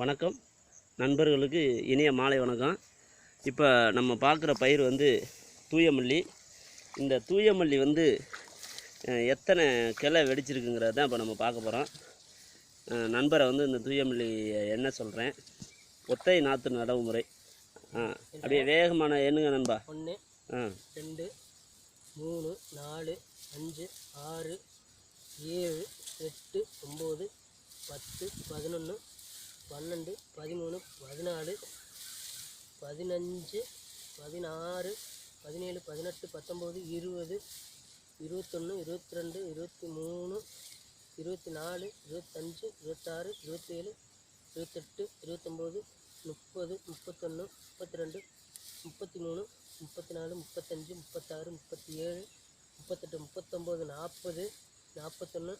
வணக்கம். நண்பர்களுக்கு இனிய மாலை வணக்கம். இப்போ நம்ம பார்க்குற பயிர் வந்து தூயமல்லி. இந்த தூயமல்லி வந்து எத்தனை கிளை வெடிச்சிருக்குங்கிறத தான் இப்போ நம்ம பார்க்க போகிறோம் நண்பரை வந்து இந்த தூயமல்லி என்ன சொல்கிறேன் ஒத்தை நாற்று நடவு முறை. ஆ அப்படியே வேகமான எண்ணுங்க நண்பா. ஒன்று ஆ ரெண்டு மூணு நாலு அஞ்சு ஆறு ஏழு எட்டு ஒம்பது பத்து பதினொன்று பன்னெண்டு பதிமூணு பதினாலு பதினஞ்சு பதினாறு பதினேழு பதினெட்டு பத்தொம்போது இருபது இருபத்தொன்று இருபத்தி ரெண்டு இருபத்தி மூணு இருபத்தி நாலு இருபத்தஞ்சு இருபத்தாறு இருபத்தேழு இருபத்தெட்டு இருபத்தொம்போது முப்பது முப்பத்தொன்று முப்பத்தி ரெண்டு முப்பத்தி மூணு முப்பத்தி நாலு முப்பத்தஞ்சு முப்பத்தாறு முப்பத்தி ஏழு முப்பத்தெட்டு முப்பத்தொம்போது நாற்பது நாற்பத்தொன்று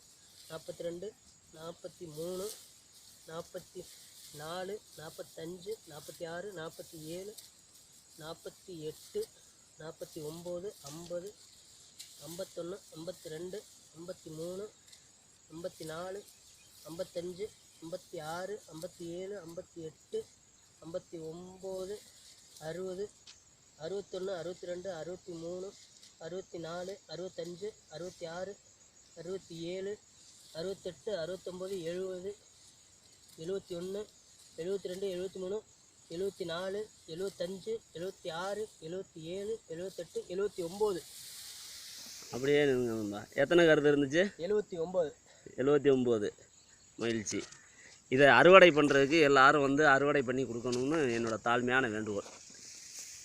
நாற்பத்தி ரெண்டு நாற்பத்தி மூணு நாற்பத்தி நாலு நாற்பத்தஞ்சு நாற்பத்தி ஆறு நாற்பத்தி ஏழு நாற்பத்தி எட்டு நாற்பத்தி ஒம்பது ஐம்பது ஐம்பத்தொன்று ஐம்பத்தி ரெண்டு ஐம்பத்தி மூணு ஐம்பத்தி நாலு ஐம்பத்தஞ்சு ஐம்பத்தி ஆறு ஐம்பத்தி ஏழு ஐம்பத்தி எட்டு ஐம்பத்தி ஒம்பது அறுபது அறுபத்தொன்று அறுபத்தி ரெண்டு அறுபத்தி மூணு அறுபத்தி நாலு அறுபத்தஞ்சு அறுபத்தி ஆறு அறுபத்தி ஏழு அறுபத்தெட்டு அறுபத்தொம்போது எழுபது எழுபத்தி ஒன்று எழுபத்தி ரெண்டு எழுபத்தி மூணு எழுபத்தி நாலு எழுபத்தஞ்சு எழுபத்தி ஆறு எழுபத்தி ஏழு எழுபத்தெட்டு எழுபத்தி ஒம்பது. அப்படியே எத்தனை கருது இருந்துச்சு? எழுபத்தி ஒம்பது. எழுபத்தி ஒம்பது. மகிழ்ச்சி. இதை அறுவடை பண்ணுறதுக்கு எல்லாரும் வந்து அறுவடை பண்ணி கொடுக்கணும்னு என்னோட தாழ்மையான வேண்டுகோள்.